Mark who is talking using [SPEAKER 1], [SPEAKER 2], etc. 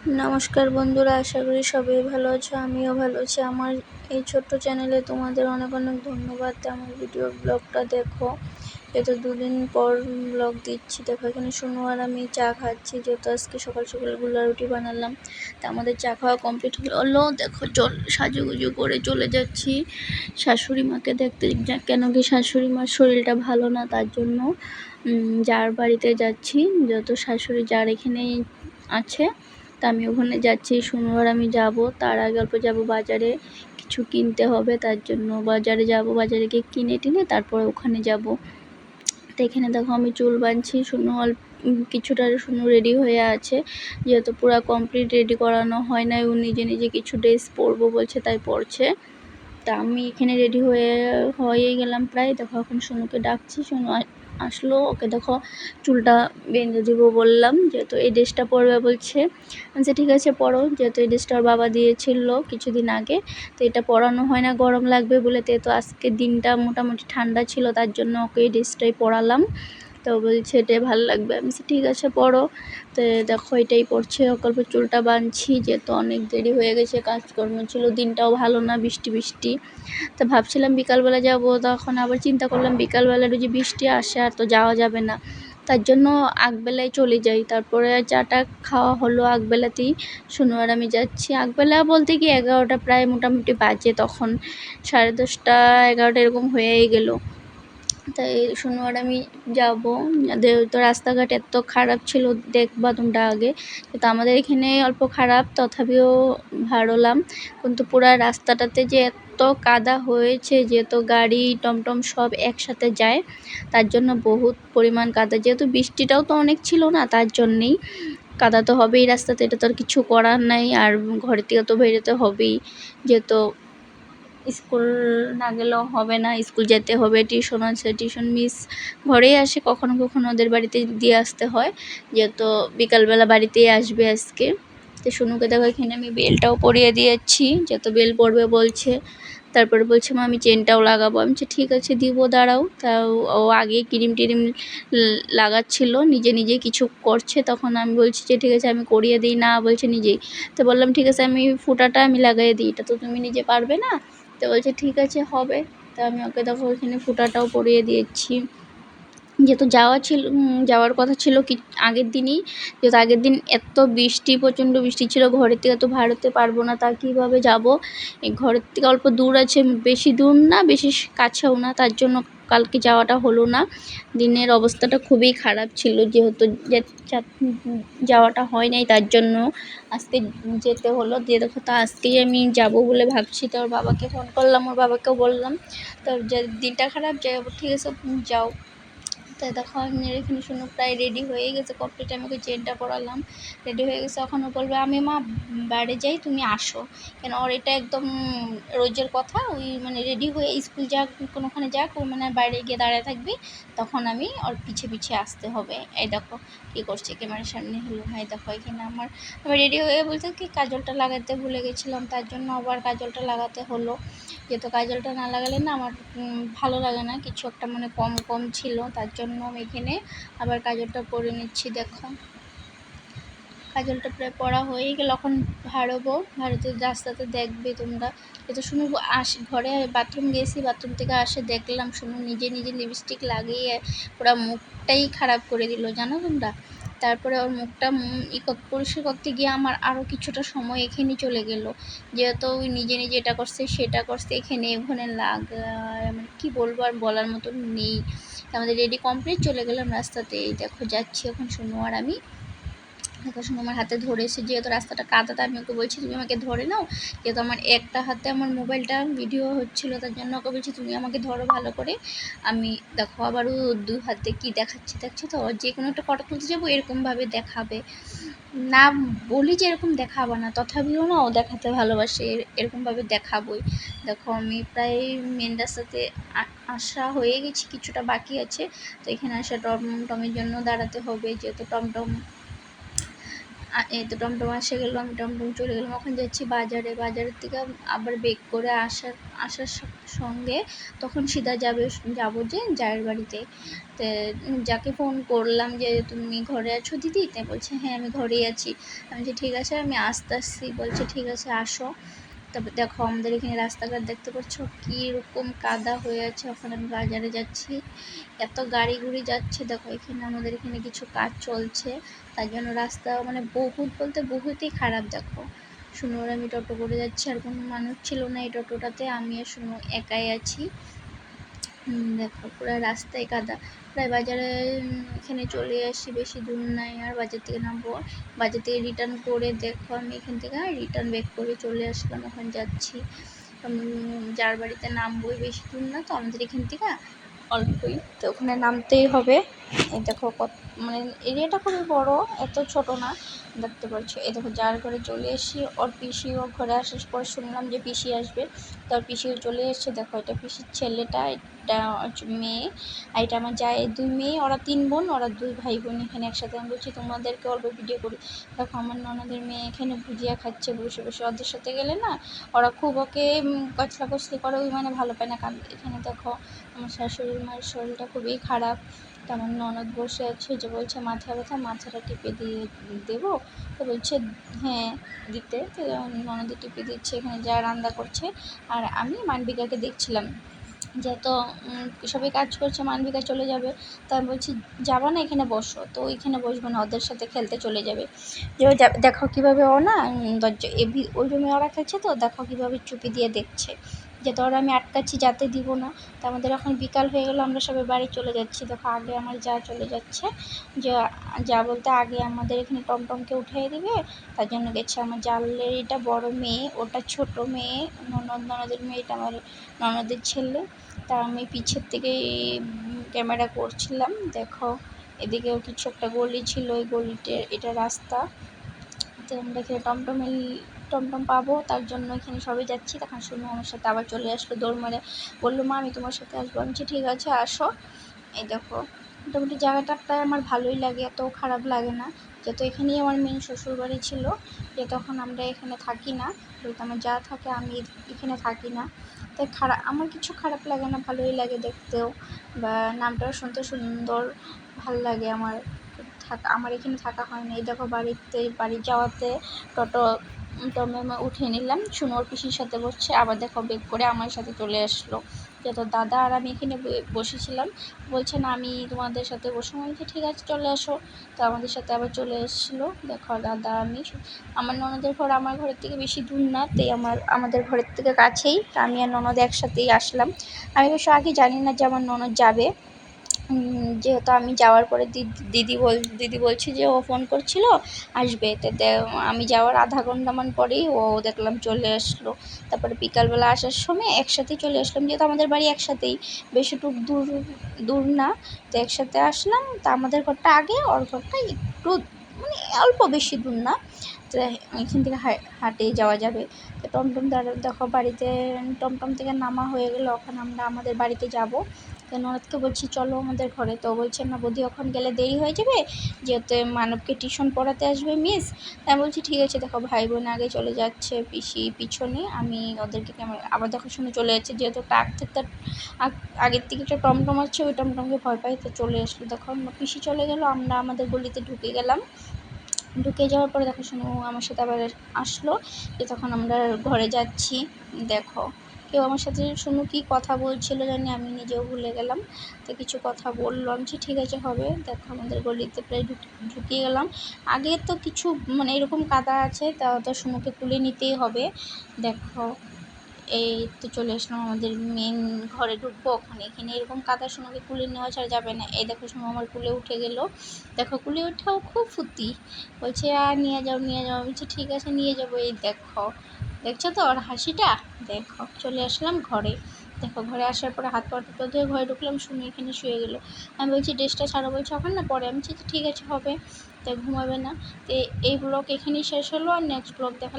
[SPEAKER 1] নমস্কার বন্ধুরা, আশা করি সবাই ভালো আছো, আমিও ভালো আছি। আমার এই ছোট্ট চ্যানেলে তোমাদের অনেক অনেক ধন্যবাদ। আমার ভিডিও ব্লগটা দেখো। এত দুদিন পর ব্লগ দিচ্ছি, দেখো এখানে শুনো আর আমি চা খাচ্ছি। যেহেতু আজকে সকাল সকালগুলা রুটি বানালাম, তা আমাদের চা খাওয়া কমপ্লিট হলো। দেখো চল সাজুগুজু করে চলে যাচ্ছি। শাশুড়ি মাকে দেখতে কেন কি শাশুড়ি মার শরীরটা ভালো না, তার জন্য যার বাড়িতে যাচ্ছি। যত শাশুড়ি যার এখানে আছে তা আমি ওখানে যাচ্ছি, শনিবার আমি যাব। তার আগে অল্প যাব বাজারে, কিছু কিনতে হবে, তার জন্য বাজারে যাব, বাজারে গিয়ে কিনে টিনে তারপরে ওখানে যাব। তো এখানে দেখো আমি চুল বাঁধছি শুনো অল্প কিছুটা শুনো রেডি হয়ে আছে। যেহেতু পুরো কমপ্লিট রেডি করানো হয় নাই, ও নিজে নিজে কিছু ড্রেস পরবো বলছে, তাই পরছে। তা আমি এখানে রেডি হয়ে হয়ে গেলাম প্রায়। দেখো, এখন সোনুকে ডাকছি। সোনু আসলো। ওকে দেখো, চুলটা বেঁধে দিব বললাম। যেহেতু এই ড্রেসটা পরবে বলছে। আচ্ছা ঠিক আছে, পরো। যেহেতু এই ড্রেসটা ওর বাবা দিয়েছিল কিছুদিন আগে। তো এটা পরানো হয় না, গরম লাগবে বলে। তো আজকে দিনটা মোটামুটি ঠান্ডা ছিল, তার জন্য ওকে এই ড্রেসটাই পরালাম। তো বলছে এটাই ভালো লাগবে। আমি বলছি, ঠিক আছে, পড়ো। তো দেখো, এটাই পড়ছে। অকল্প চুলটা বাঁধছি, যেহেতু অনেক দেরি হয়ে গেছে, কাজকর্ম ছিল, দিনটাও ভালো না, বৃষ্টি বৃষ্টি। তো ভাবছিলাম বিকালবেলা যাব, তখন আবার চিন্তা করলাম বিকালবেলা যে বৃষ্টি আসে, আর তো যাওয়া যাবে না। তার জন্য আগবেলায় চলে যাই। তারপরে চাটা খাওয়া হলো আগবেলাতেই। শনিবার আমি যাচ্ছি। আগবেলা বলতে কি, এগারোটা প্রায় মোটামুটি বাজে তখন। সাড়ে দশটা, এগারোটা এরকম হয়েই গেলো। তাই শনিবার আমি যাব। তো রাস্তাঘাট এত খারাপ ছিল, দেখবা তোমরা আগে। তো আমাদের এখানে অল্প খারাপ, তথাপিও ভাড়লাম। কিন্তু পুরা রাস্তাটাতে যে এত কাদা হয়েছে যেহেতু গাড়ি, টমটম সব একসাথে যায়, তার জন্য বহুত পরিমাণ কাদা। যেহেতু বৃষ্টিটাও তো অনেক ছিল না, তার জন্যেই কাদা তো হবেই রাস্তাতে, এটা তো আর কিছু করার নাই। আর ঘরের থেকে তো বেরোতে হবেই, যেহেতু স্কুল না গেলেও হবে না, স্কুল যেতে হবে, টিউশন আছে, টিউশন মিস ঘরেই আসে, কখনো কখনো ওদের বাড়িতে দিয়ে আসতে হয়, যেহেতু বিকালবেলা বাড়িতেই আসবে আজকে। তো শুনুকে দেখো এখানে আমি বেলটাও পরিয়ে দিয়েছি, যত বেল পড়বে বলছে। তারপরে বলছে, মা, আমি চেনটাও লাগাবো। আমি ঠিক আছে, দিব, দাঁড়াও। তাও ও আগে ক্রিম টিরিম লাগাচ্ছিল, নিজে নিজে কিছু করছে, তখন আমি বলছি যে, ঠিক আছে, আমি করিয়ে দিই। না, বলছে নিজেই। তো বললাম, ঠিক আছে, আমি ফুটাটা আমি লাগাই দিই। এটা তো তুমি নিজে পারবে না। তো বলছে, ঠিক আছে, হবে। তা আমি ওকে দেখো ওইখানে ফুটাটাও পরিয়ে দিয়েছি। যেহেতু যাওয়া ছিল যাওয়ার কথা ছিল কি, আগের দিনই, যেহেতু আগের দিন এত বৃষ্টি, প্রচণ্ড বৃষ্টি ছিল, ঘরের থেকে তো ভারতে পারব না, তা কীভাবে যাব? এই ঘরের থেকে অল্প দূর আছে, বেশি দূর না, বেশি কাছেও না, তার জন্য কালকে যাওয়াটা হলো না। দিনের অবস্থাটা খুবই খারাপ ছিল, যেহেতু যাওয়াটা হয় নাই, তার জন্য আজকে যেতে হলো। দিয়ে দেখো তো আজকেই আমি যাব বলে ভাবছি। তো ওর বাবাকে ফোন করলাম, ওর বাবাকেও বললাম, তো দিনটা খারাপ, যাই ঠিক আছে, যাও। তাই দেখো, আমি এখানে শুনো প্রায় রেডি হয়ে গেছে কমপ্লিট আমি ওকে চেনটা পরালাম রেডি হয়ে গেছে। এখন ও বলবে, আমি মা বাইরে যাই, তুমি আসো। কেন, ওর এটা একদম রোজের কথা, ওই মানে রেডি হয়ে স্কুল যাক, কোনোখানে যাক, ও মানে বাইরে গিয়ে দাঁড়ায় থাকবি, তখন আমি ওর পিছে পিছে আসতে হবে। এই দেখো, কী করছে ক্যামেরার সামনে হলো ভাই দেখো, এখানে আমার, আমি রেডি হয়ে বলতে কি, কাজলটা লাগাতে ভুলে গেছিলাম, তার জন্য আবার কাজলটা লাগাতে হলো। যেহেতু কাজলটা না লাগালে না আমার ভালো লাগে না। কিছু একটা মানে কম কম ছিল, তার জন্য আমি এখানে আবার কাজলটা পরে নিচ্ছি, দেখো। কাজলটা প্রায় পড়া হয়েই গেল, এখন ভাড়বো ভারতের রাস্তাতে দেখবে তোমরা। এটা শুনু আস, ঘরে বাথরুম গেছি, বাথরুম থেকে আসে দেখলাম শুনু নিজে নিজে লিপস্টিক লাগিয়ে পুরো মুখটাই খারাপ করে দিল, জানো তোমরা? তারপরে ওর মুখটা ই পরিষ্কার করতে গিয়ে আমার আরও কিছুটা সময় এখানে চলে গেল। যেহেতু ওই নিজে নিজে এটা করছে, সেটা করছে, এখানে ওখানে লাগ মানে কী বলব আর বলার মতন নেই। আমাদের রেডি কমপ্লিট চলে গেলাম রাস্তাতে এই দেখো, যাচ্ছি এখন শুনো আর আমি। দেখো শুনো আমার হাতে ধরে ধরেছে, যেহেতু রাস্তাটা কাদাতে আমি ওকে বলছি, তুমি আমাকে ধরে নাও। যেহেতু আমার একটা হাতে আমার মোবাইলটা ভিডিও হচ্ছিল, তার জন্য ওকে বলছি, তুমি আমাকে ধরো ভালো করে। আমি দেখো আবারও দু হাতে কি দেখাচ্ছে, দেখছ তো? যে কোনো একটা ফটো তুলতে যাব, এরকমভাবে দেখাবে। না বলি যে এরকম দেখাবো না, তথাপিও না ও দেখাতে ভালোবাসে এরকমভাবে দেখাবই। দেখো আমি প্রায় মেন রাস্তাতে আসা হয়ে গেছি, কিছুটা বাকি আছে। তো এখানে আসা টমটমের জন্য দাঁড়াতে হবে, যেহেতু টমটম এই তো টমটম আসে গেলো, আমি টমটম চলে গেলাম। ওখানে যাচ্ছি বাজারে, বাজারের থেকে আবার বেক করে আসার আসার সঙ্গে তখন সিধা যাবে, যাব যে জায়ের বাড়িতে। তো যাকে ফোন করলাম যে, তুমি ঘরে আছো দিদি? তাই বলছে হ্যাঁ আমি ঘরেই আছি। আমি যে ঠিক আছে, আমি আসতে আসছি। বলছে, ঠিক আছে, আসো। তারপর দেখো, আমাদের এখানে রাস্তাঘাট দেখতে পাচ্ছ? কীরকম কাদা হয়ে আছে। ওখানে আমি বাজারে যাচ্ছি। এত গাড়ি গুড়ি যাচ্ছে। দেখো, এখানে আমাদের এখানে কিছু কাজ চলছে। তার জন্য রাস্তা মানে বহুত বলতে বহুতই খারাপ। দেখো শুনুর আমি টোটো করে যাচ্ছি। আর কোনো মানুষ ছিল না এই টোটোটাতে। আমি আর শুনো, একাই আছি। দেখো, পুরো রাস্তায় কাদা প্রায় বাজারে এখানে চলে আসি, বেশি দূর নাই, আর বাজার থেকে নামবো। বাজার থেকে রিটার্ন করে দেখো, আমি এখান থেকে রিটার্ন ব্যাক করে চলে আসলাম, ওখানে যাচ্ছি। যার বাড়িতে নামবোই বেশি দূর না, তো আমাদের এখান থেকে অল্পই। তো ওখানে নামতেই হবে। এই দেখো কত মানে এরিয়াটা খুবই বড়, এত ছোট না, দেখতে পাচ্ছ। এই দেখো যার ঘরে চলে এসেছি ওর পিসি ও ঘরে আসার পর শুনলাম যে পিসি আসবে। তার পিসিও চলে এসেছে, দেখো এটা পিসির ছেলেটা, এটা মেয়ে। আর এটা আমার যায় দুই মেয়ে, ওরা তিন বোন, ওরা দুই ভাই বোন এখানে একসাথে। আমি বলছি, তোমাদেরকে অল্প ভিডিও করি। দেখো আমার ননদের মেয়ে এখানে ভুজিয়া খাচ্ছে, বসে বসে। ওদের সাথে গেলে না, ওরা খুব ওকে কচলা কচলি করে, ওই মানে ভালো পায় না। কারণ এখানে দেখো আমার শাশুড়ি মায়ের শরীরটা খুবই খারাপ। তো আমার ননদ বসে আছে যে বলছে মাথা ব্যথা, মাথাটা টিপে দিয়ে দেবো? তো বলছে হ্যাঁ দিতে। তো ননদে টিপে দিচ্ছে, এখানে যা রান্না করছে। আর আমি মানবিকাকে দেখছিলাম যে তো সবাই কাজ করছে, মানবিকা চলে যাবে। তা আমি বলছি, যাবা না এখানে বসো। তো ওইখানে বসবো না, ওদের সাথে খেলতে চলে যাবে। যে দেখো কীভাবে ও না দরজা ওই রুমে ওরা খেলছে তো, দেখো কীভাবে চুপি দিয়ে দেখছে। যে তোরা আমি আটকাচ্ছি, যাতে দিব না। তো আমাদের এখন বিকাল হয়ে গেলো, আমরা সবাই বাড়ি চলে যাচ্ছি। দেখো, আগে আমার যা চলে যাচ্ছে, যে, যা বলতে আগে আমাদের এখানে টমটমকে উঠিয়ে দিবে, তার জন্য গেছে আমার জালের এটা বড় মেয়ে, ওটা ছোট মেয়ে, ননদ, ননদের মেয়ে এটা আমার ননদের ছেলে। তা আমি পিছের থেকে ক্যামেরা করছিলাম, দেখো এদিকেও কিছু একটা গলি ছিল, ওই গলিতে এটা রাস্তা। তো আমরা এখানে টমটমে টমটম পাবো, তার জন্য এখানে সবাই যাচ্ছি। তখন শুনে আমার সাথে আবার চলে আসলো দৌড় মারে। বলল, মা, আমি তোমার সাথে আসব। আমি ঠিক আছে, আসো। এই দেখো, মোটামুটি জায়গাটা প্রায় আমার ভালোই লাগে, এত খারাপ লাগে না। যেহেতু এখানেই আমার মেন শ্বশুরবাড়ি ছিল, যে তখন আমরা এখানে থাকি না। বলতে আমার যা থাকে, আমি এখানে থাকি না। তাই খারাপ আমার কিছু খারাপ লাগে না, ভালোই লাগে দেখতেও। বা নামটাও শুনতে সুন্দর, ভালো লাগে আমার। থাকা, আমার এখানে থাকা হয় না। এই দেখো, বাড়িতে, বাড়ি যাওয়াতে টোটো টমে উঠে নিলাম। সুনোর পিসির সাথে বসছে। আবার দেখো বেগ করে আমার সাথে চলে আসলো। যে তো দাদা আর আমি এখানে বসেছিলাম। বলছে, না, আমি তোমাদের সাথে বসে আমি বলছি, ঠিক আছে, চলে আসো। তো আমাদের সাথে আবার চলে এসেছিল। দেখো, দাদা, আমি আমার ননদের ঘর আমার ঘরের থেকে বেশি দূর না, তাই আমার, আমাদের ঘরের থেকে কাছেই। তা আমি আর ননদ একসাথেই আসলাম। আমি অবশ্য আগে জানি না যে আমার ননদ যাবে। যেহেতু আমি যাওয়ার পরে দিদি দিদি বল, দিদি বলছে যে ও ফোন করছিল, আসবে। তো দে- আমি যাওয়ার আধা ঘন্টামান পরেই ও দেখলাম চলে আসলো। তারপরে বিকালবেলা আসার সময় একসাথেই চলে আসলাম, যেহেতু আমাদের বাড়ি একসাথেই। বেশিটুক দূর দূর না। তো একসাথে আসলাম। তা আমাদের ঘরটা আগে, ওর ঘরটা একটু মানে অল্প বেশি দূর না। এখান থেকে হাঁটে যাওয়া যাবে। তো টমটম দ্বারা দেখো বাড়িতে, টমটম থেকে নামা হয়ে গেলে, ওখানে আমরা আমাদের বাড়িতে যাব। তো ননদকে বলছি, চলো আমাদের ঘরে। তো বলছে, না বৌদি, ওখানে গেলে দেরি হয়ে যাবে? যেহেতু মানবকে টিউশন পড়াতে আসবে মিস তাই বলছি, ঠিক আছে, দেখো ভাই বোন আগে চলে যাচ্ছে পিসি পিছনে, আমি ওদেরকে আবার দেখো শুনে চলে যাচ্ছে, যেহেতু টাক থেকে আগের থেকে একটা টমটম আছে, ওই টমটমকে ভয় পাই তো চলে আসলো। দেখো, পিসি চলে গেলো, আমরা আমাদের গলিতে ঢুকে গেলাম। ঢুকে যাওয়ার পরে দেখো শুনো আমার সাথে আবার আসলো, যে তখন আমরা ঘরে যাচ্ছি। দেখো, কেউ আমার সাথে শুনু কি কথা বলছিল জানি আমি নিজেও ভুলে গেলাম, তো কিছু কথা বললাম, যে ঠিক আছে হবে। দেখো আমাদের গলিতে প্রায় ঢুক- ঢুকিয়ে গেলাম। আগে তো কিছু মানে এরকম কাদা আছে, তা তো শুনুকে তুলে নিতেই হবে। দেখো এই তো চলে আসলাম আমাদের মেন ঘরে ঢুকবো ওখানে। এখানে এরকম কাদা শুনুকে কুলে নেওয়া ছাড়া যাবে না। এই দেখো শুনো আমার কুলে উঠে গেল। দেখো কুলে উঠেও খুব ফুর্তি। বলছে আর নিয়ে যাও নিয়ে যাও। বলছি, ঠিক আছে, নিয়ে যাব। এই দেখো। দেখছ তো ওর হাসিটা? দেখো, চলে আসলাম ঘরে। দেখো, ঘরে আসার পরে হাত পা টুটো ধুয়ে ঘরে ঢুকলাম শুনে এখানে শুয়ে গেলো। আমি বলছি, ড্রেসটা ছাড়ো। বলছে, ওখানে না, পরে। আমি বলছি, ঠিক আছে, হবে। তাই ঘুমাবে না। তো এই ব্লগ এখানেই শেষ হলো। আর নেক্সট ব্লগ দেখা